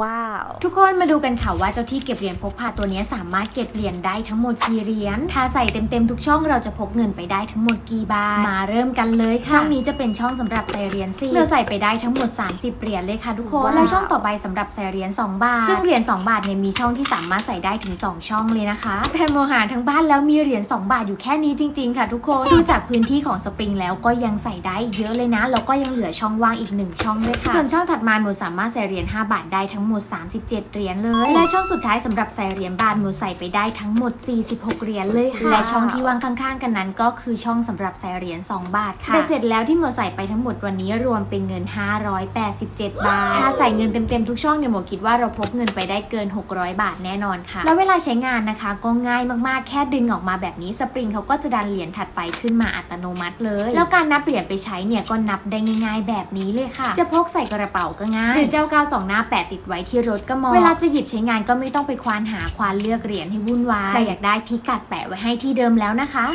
ว้าว ทุกคนมาดูกันค่ะว่าเจ้าที่เก็บเหรียญพกพาตัวนี้สามารถเก็บเหรียญได้ทั้งหมดกี่เหรียญ ถ้าใส่เต็มๆทุกช่องเราจะพกเงินไปได้ทั้งหมดกี่บาท มาเริ่มกันเลยค่ะ ช่องนี้จะเป็นช่องสำหรับใส่เหรียญสิเราใส่ไปได้ทั้งหมด 30 เหรียญเลยค่ะทุกคนว้าวและช่องต่อไปสำหรับใส่เหรียญ2บาท ซึ่งเหรียญ2บาทเนี่ยมีช่องที่สามารถใส่ได้ถึง 2 ช่องเลยนะคะ แต่โมหาทั้งบ้านแล้วมีเหรียญ2บาทอยู่แค่นี้จริง ๆ ค่ะ ทุกคน ดูจากพื้นที่ของสปริงแล้วก็ยังใส่ได้เยอะเลยนะ แล้วก็ยังเหลือช่องว่างอีกหนึ่งช่องด้วยค่ะ ส่วนช่องถัดมาโมสามารถใส่เหรียญ5บาทได้ทั้งหมด 37 เหรียญเลย และช่องสุดท้ายสำหรับใส่เหรียญบาทโมใส่ไปได้ทั้งหมด 46 เหรียญเลยค่ะ และช่องที่วางข้างๆ กันนั้นก็คือช่องสำหรับใส่เหรียญ2บาทค่ะแต่เสร็จแล้วที่โมใส่ไปทั้งหมดวันนี้รวมเป็นเงิน 587 บาท ถ้าใส่เงินเต็มๆทุกช่องเนี่ยโมคิดว่าเราพกเงินไปได้เกิน 600 บาทแน่นอนค่ะ แล้วเวลาใช้งานนะคะก็ง่ายมากๆแค่ดึงออกมาแบบนี้สปริงเขาก็จะดันเหรียญถัดไปขึ้นมาอัตโนมัติเลย แล้วการนับเหรียญไปใช้เนี่ยก็นับได้ง่าย ๆ แบบนี้เลยค่ะ จะพกใส่กระเป๋าก็ง่ายหรือเจ้ากาวสองหน้าแปะติดไว้ที่รถก็เหมอง เวลาจะหยิบใช้งานก็ไม่ต้องไปควานหาควานเลือกเหรียญให้วุ่นวายใครอยากได้พิกัดแปะไว้ให้ที่เดิมแล้วนะคะ